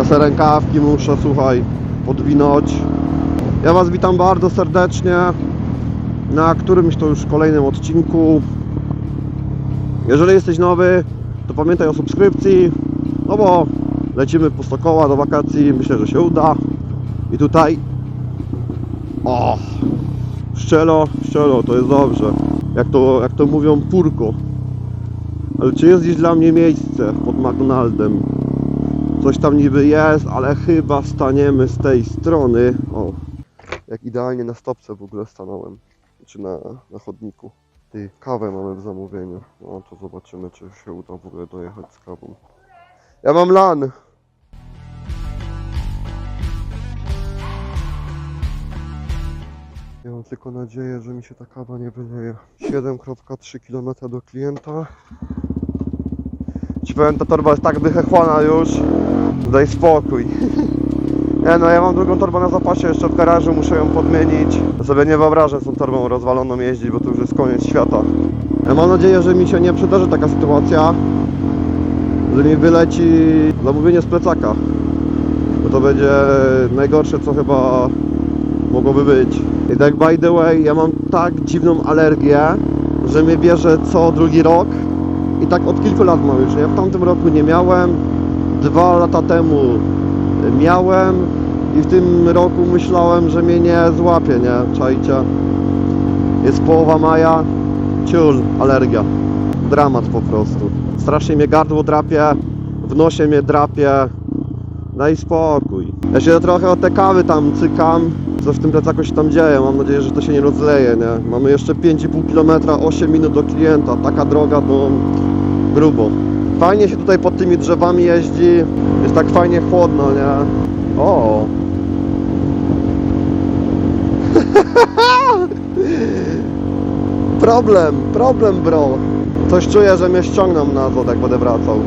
Ja se rękawki muszę, słuchaj, podwinąć. Ja Was witam bardzo serdecznie na którymś to już kolejnym odcinku. Jeżeli jesteś nowy, to pamiętaj o subskrypcji, no bo lecimy pusto koła do wakacji, myślę, że się uda. I tutaj, o, szczelo, szczelo, to jest dobrze. Jak to, jak to mówią, purko. Ale czy jest gdzieś dla mnie miejsce pod McDonaldem? Coś tam niby jest, ale chyba staniemy z tej strony. O, jak idealnie na stopce w ogóle stanąłem. Czy na, na chodniku. Ty, kawę mamy w zamówieniu. No to zobaczymy, czy się uda w ogóle dojechać z kawą. Ja mam lan! Ja mam tylko nadzieję, że mi się ta kawa nie wyleje. 7,3 km do klienta. Ci powiem, ta torba jest tak wychechłana już. Daj spokój. Nie no, ja mam drugą torbę na zapasie jeszcze w garażu, muszę ją podmienić. Sobie nie wyobrażę z tą torbą rozwaloną jeździć, bo to już jest koniec świata. Ja mam nadzieję, że mi się nie przydarzy taka sytuacja, że mi wyleci zamówienie z plecaka. Bo to będzie najgorsze, co chyba mogłoby być. I tak by the way, ja mam tak dziwną alergię, że mnie bierze co drugi rok. I tak od kilku lat mam już, nie? W tamtym roku nie miałem, dwa lata temu miałem i w tym roku myślałem, że mnie nie złapie, nie? Czajcie. Jest połowa maja, ciul, alergia. Dramat po prostu. Strasznie mnie gardło drapie, w nosie mnie drapie. Daj spokój. Ja się trochę od te kawy tam cykam, co w tym plecaku się tam dzieje. Mam nadzieję, że to się nie rozleje, nie? Mamy jeszcze 5,5 km, 8 minut do klienta. Taka droga to grubo. Fajnie się tutaj pod tymi drzewami jeździ. Jest tak fajnie chłodno, nie? O! problem, problem bro. Coś czuję, że mnie ściągną na to, jak będę wracał.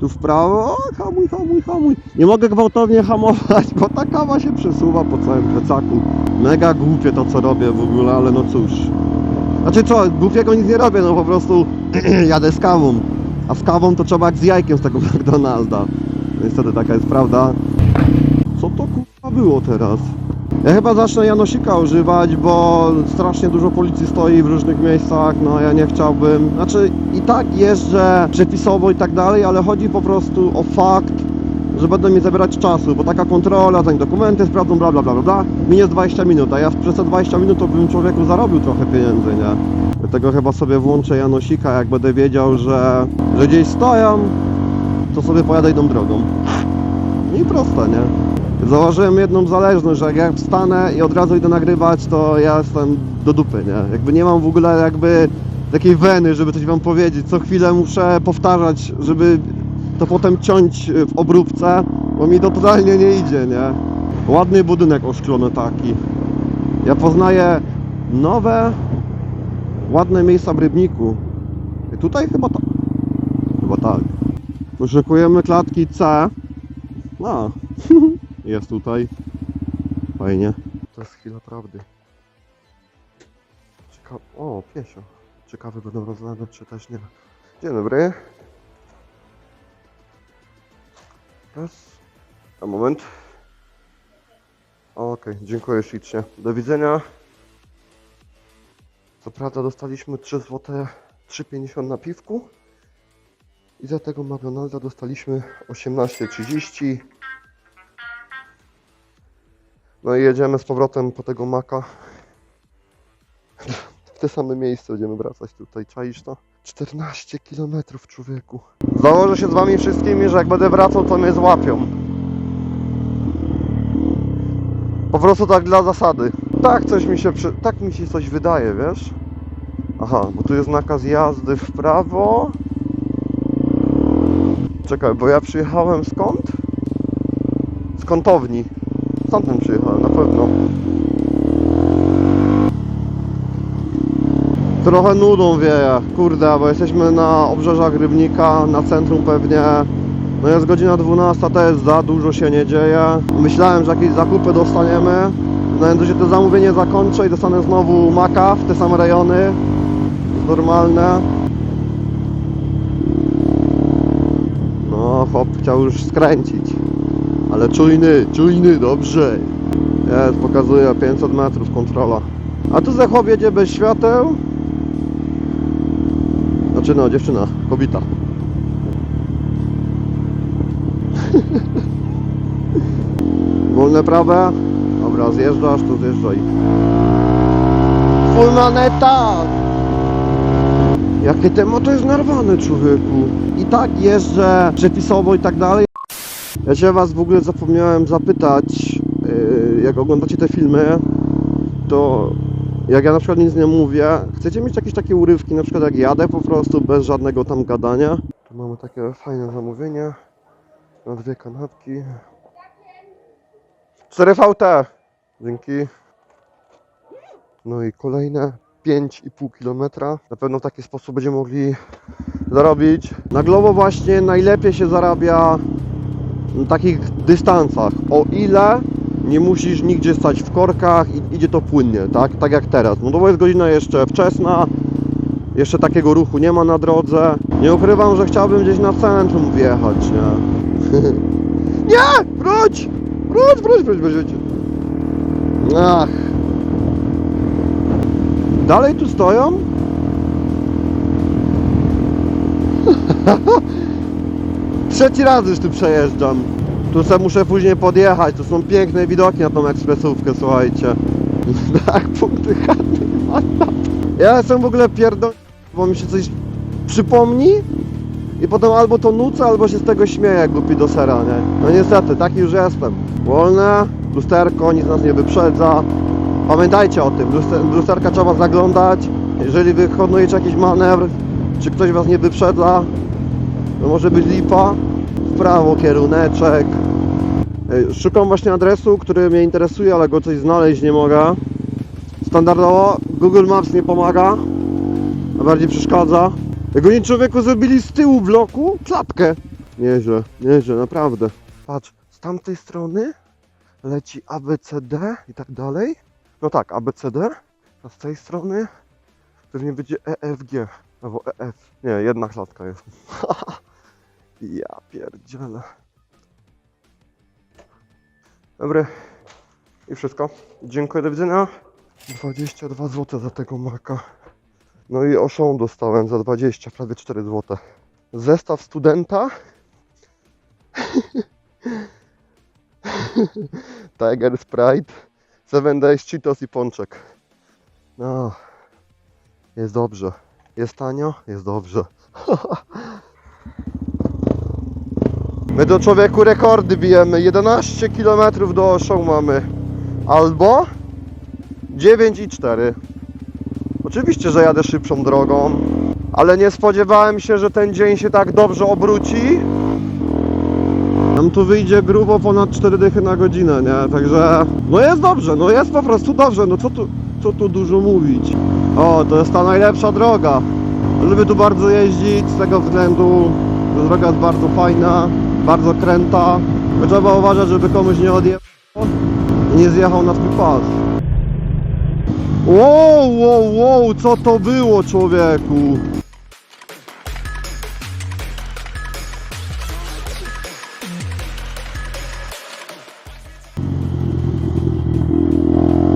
Tu w prawo, o, hamuj, hamuj, hamuj. Nie mogę gwałtownie hamować, bo ta kawa się przesuwa po całym plecaku. Mega głupie to, co robię w ogóle, ale no cóż. Znaczy co, głupiego nic nie robię, no po prostu jadę z kawą. A z kawą to trzeba jak z jajkiem z tego McDonalda. Niestety taka jest prawda. Co to kurwa było teraz? Ja chyba zacznę Janosika używać, bo strasznie dużo policji stoi w różnych miejscach, no ja nie chciałbym. Znaczy i tak jeżdżę przepisowo i tak dalej, ale chodzi po prostu o fakt, że będą mi zabierać czasu, bo taka kontrola, zanim dokumenty sprawdzą, bla bla bla bla minie z 20 minut, a ja przez te 20 minut to bym człowieku zarobił trochę pieniędzy, nie? Dlatego chyba sobie włączę Janosika, jak będę wiedział, że, że gdzieś stoją, to sobie pojadę inną drogą. I proste, nie? Zauważyłem jedną zależność, że jak ja wstanę i od razu idę nagrywać, to ja jestem do dupy, nie? Jakby nie mam w ogóle jakby takiej weny, żeby coś wam powiedzieć. Co chwilę muszę powtarzać, żeby to potem ciąć w obróbce, bo mi to totalnie nie idzie, nie? Ładny budynek oszklony taki. Ja poznaję nowe, ładne miejsca w Rybniku. I tutaj chyba tak. Chyba tak. Poszukujemy klatki C. A, jest tutaj. Fajnie. To jest chwila prawdy. Cieka... O, piesio. Ciekawe będą rozlane, czy też nie. Dzień dobry. Raz. A moment. Okej, dziękuję ślicznie. Do widzenia. Co prawda dostaliśmy 3 zł 3,50 na piwku. I za tego McDonalda dostaliśmy 18,30. No i jedziemy z powrotem po tego maka. W te same miejsce będziemy wracać tutaj. Czaisz to? 14 km człowieku. Założę się z wami wszystkimi, że jak będę wracał, to mnie złapią. Po prostu tak dla zasady. Tak coś mi się przy... tak mi się coś wydaje, wiesz? Aha, bo tu jest nakaz jazdy w prawo. Czekaj, bo ja przyjechałem skąd? Z kątowni. Stamtąd przyjechałem, na pewno. Trochę nudą wieje, kurde, bo jesteśmy na obrzeżach Rybnika, na centrum pewnie. No jest godzina 12, to jest za dużo się nie dzieje. Myślałem, że jakieś zakupy dostaniemy. No się to zamówienie zakończę i dostanę znowu maka w te same rejony. Normalne. No, hop chciał już skręcić. Ale czujny, czujny, dobrze. Jest, pokazuje 500 metrów kontrola. A tu za chłop jedzie bez świateł. Znaczy no, dziewczyna, kobieta. Wolne prawe. Dobra, zjeżdżasz, to zjeżdżaj. Full maneta! Jakie temo to jest narwane, człowieku. I tak jeżdżę przepisowo i tak dalej. Ja się was w ogóle zapomniałem zapytać, yy, jak oglądacie te filmy, to jak ja na przykład nic nie mówię, chcecie mieć jakieś takie urywki, na przykład jak jadę po prostu, bez żadnego tam gadania. Tu mamy takie fajne zamówienie na dwie kanapki. 4 VT. Dzięki. No i kolejne 5,5 km. Na pewno w taki sposób będziemy mogli zarobić. Na Globo właśnie najlepiej się zarabia na takich dystansach. O ile nie musisz nigdzie stać w korkach i idzie to płynnie, tak? Tak jak teraz. No to jest godzina jeszcze wczesna. Jeszcze takiego ruchu nie ma na drodze. Nie ukrywam, że chciałbym gdzieś na centrum wjechać, nie? nie! Wróć! Wróć, wróć, wróć, wróć. wróć. Ach. Dalej tu stoją? Trzeci raz już tu przejeżdżam. Tu se muszę później podjechać. Tu są piękne widoki na tą ekspresówkę, słuchajcie. Tak, punkty chaty. Ja jestem w ogóle pierdol... bo mi się coś przypomni i potem albo to nucę, albo się z tego śmieję, głupi do sera, nie? No niestety, taki już jestem. Wolne, lusterko, nic nas nie wyprzedza. Pamiętajcie o tym, luster, lusterka trzeba zaglądać. Jeżeli wykonujecie jakiś manewr, czy ktoś was nie wyprzedza, to może być lipa. W prawo kieruneczek. Szukam właśnie adresu, który mnie interesuje, ale go coś znaleźć nie mogę. Standardowo Google Maps nie pomaga, a bardziej przeszkadza. Oni człowieku zrobili z tyłu bloku klapkę. Nieźle, nieźle, naprawdę. Patrz, z tamtej strony leci ABCD i tak dalej. No tak, ABCD, a z tej strony pewnie będzie EFG, albo EF. Nie, jedna klatka jest. ja pierdzielę. Dobry. I wszystko. Dziękuję, do widzenia. 22 zł za tego maka. No i oszą dostałem za 20, prawie 4 zł. Zestaw studenta. Tiger Sprite. 7 Days Cheetos i pączek. No. Jest dobrze. Jest tanio? Jest dobrze. My do człowieku rekordy bijemy. 11 km do Oszą mamy. Albo 9,4. Oczywiście, że jadę szybszą drogą, ale nie spodziewałem się, że ten dzień się tak dobrze obróci. Nam tu wyjdzie grubo ponad 4 dychy na godzinę, nie? Także no jest dobrze, no jest po prostu dobrze, no co tu, co tu dużo mówić. O, to jest ta najlepsza droga. Lubię tu bardzo jeździć z tego względu, że droga jest bardzo fajna, bardzo kręta. Trzeba uważać, żeby komuś nie odjechał i nie zjechał na swój pas. Wow, wow, wow, co to było człowieku?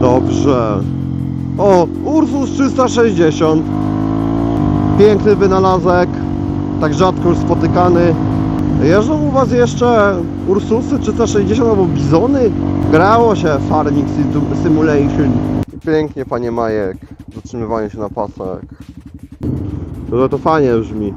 Dobrze. O, Ursus 360. Piękny wynalazek. Tak rzadko już spotykany. Jeżdżą u Was jeszcze Ursusy 360 albo Bizony? Grało się Farming Simulation. Pięknie, panie Majek. Zatrzymywanie się na pasach. To, to fajnie brzmi.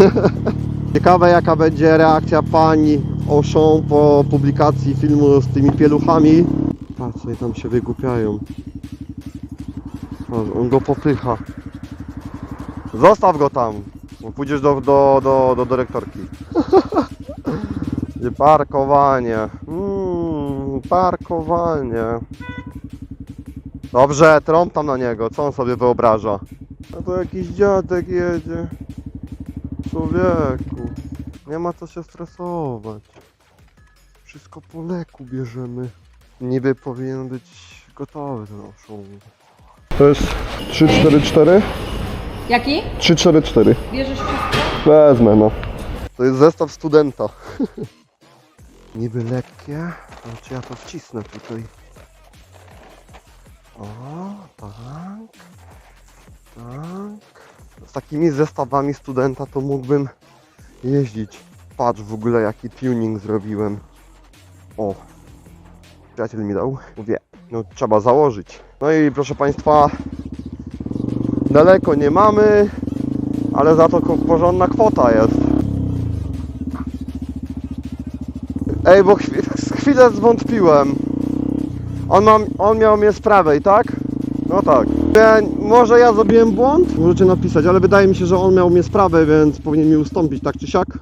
Ciekawe jaka będzie reakcja pani Oszą po publikacji filmu z tymi pieluchami. Patrz, tam się wygłupiają. On go popycha. Zostaw go tam. Pójdziesz do, do, do, do dyrektorki. Parkowanie. Mm, parkowanie. Dobrze, trąb tam na niego. Co on sobie wyobraża? A to jakiś dziadek jedzie. Człowieku. Nie ma co się stresować. Wszystko po leku bierzemy. Niby powinien być gotowy ten oszum. To jest 344 Jaki? 344. Bierzesz wszystko? Wezmę, no. To jest zestaw studenta. Niby lekkie, ale czy ja to wcisnę tutaj? O, tak. Tak. Z takimi zestawami studenta to mógłbym jeździć. Patrz w ogóle jaki tuning zrobiłem. O. Przyjaciel mi dał. Mówię, no trzeba założyć. No i proszę Państwa, daleko nie mamy, ale za to porządna kwota jest. Ej, bo chwi chwilę zwątpiłem. On, ma, on miał mnie z prawej, tak? No tak. Może ja zrobiłem błąd? Możecie napisać, ale wydaje mi się, że on miał mnie z prawej, więc powinien mi ustąpić tak czy siak.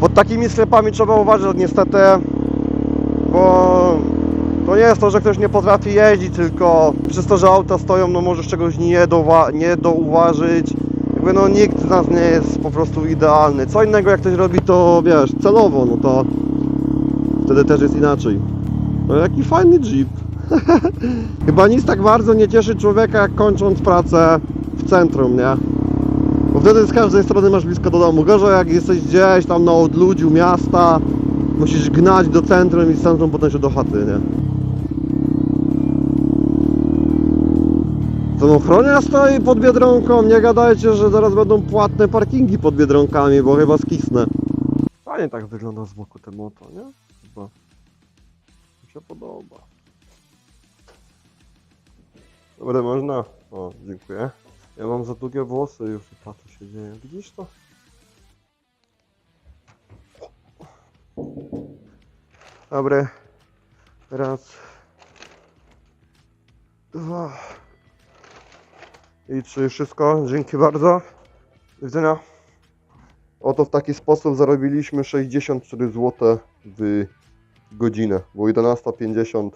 Pod takimi sklepami trzeba uważać niestety, bo to nie jest to, że ktoś nie potrafi jeździć, tylko przez to, że auta stoją, no możesz czegoś nie, dowa- nie douważyć. Jakby no nikt z nas nie jest po prostu idealny. Co innego jak ktoś robi to, wiesz, celowo, no to wtedy też jest inaczej. No jaki fajny jeep. Chyba nic tak bardzo nie cieszy człowieka jak kończąc pracę w centrum, nie? Bo wtedy z każdej strony masz blisko do domu. Gorzej jak jesteś gdzieś tam na odludziu miasta, musisz gnać do centrum i z centrum potem się do chaty, nie? To ochroniarz stoi pod Biedronką, nie gadajcie, że zaraz będą płatne parkingi pod Biedronkami, bo chyba skisnę. Fajnie tak wygląda z boku ten moto, nie? Chyba. Mi się podoba. Dobra, można? O, dziękuję. Ja mam za długie włosy już i patrz się dzieje. Widzisz to? Dobry. Raz. Dwa. I czy wszystko? Dzięki bardzo. Do widzenia. Oto w taki sposób zarobiliśmy 64 zł w godzinę. Bo 11.50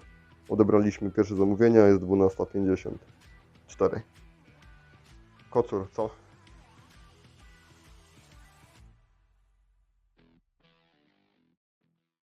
odebraliśmy pierwsze zamówienie, a jest 12.54. Kocur, co?